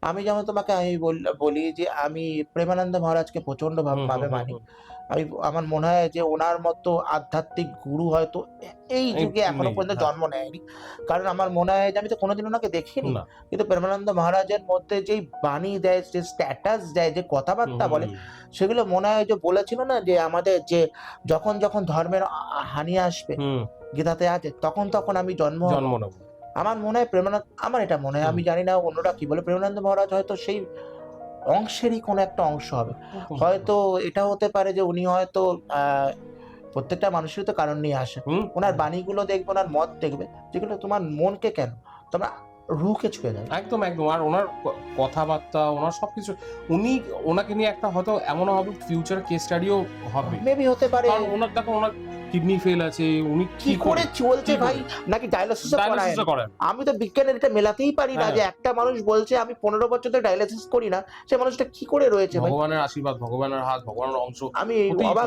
আমি যেমন তোমাকে আমি বলি যে আমি প্রেমানন্দ মহারাজকে প্রচণ্ড ভাবে মানি। আমি আমার মনে হয় যে ওনার মতো আধ্যাত্মিক গুরু হয়তো এই যুগে এখনও পর্যন্ত হ্যাঁ। জন্ম নেয়নি। কারণ আমার মনে হয় যে আমি তো কোনোদিন ওনাকে দেখিনি। কিন্তু প্রেমানন্দ মহারাজের মধ্যে যেই বাণী দেয় যে স্ট্যাটাস দেয় যে কথাবার্তা বলে সেগুলো মনে হয় যে বলেছিল না যে আমাদের যে যখন যখন ধর্মের হানি আসবে গীতাতে আছে তখন তখন আমি জন্ম জন্ম নেব। আমার মনে হয় প্রেমানন্দ আমার এটা মনে হয় আমি জানি না অন্যরা কি বলে প্রেমানন্দ মহারাজ হয়তো সেই অংশেরই কোনো একটা অংশ হবে। হয়তো এটা হতে পারে যে উনি হয়তো প্রত্যেকটা মানুষেরই তো কারণ নিয়ে আসে। ওনার বাণীগুলো দেখবে ওনার মত দেখবে যেগুলো তোমার মনকে কেন? তোমরা রুকে ছুঁয়ে যায় একদম একদম। আর ওনার কথাবার্তা ওনার সব কিছু উনি ওনাকে নিয়ে একটা হয়তো এমনও হবে ফিউচার কেস স্টাডিও হবে। মেবি হতে পারে। ওনার দেখো ওনার কিডনি ফেল আছে উনি কি করে চলছে ভাই? নাকি ডায়ালিসিস করায় আমি তো বিজ্ঞানের এটা মেলাতেই পারি না হ্যাঁ। যে একটা মানুষ বলছে আমি পনেরো বছর ধরে ডায়ালিসিস করি না। সে মানুষটা কি করে রয়েছে ভগবানের আশীর্বাদ ভগবানের হাত ভগবানের অংশ আমি অবাক।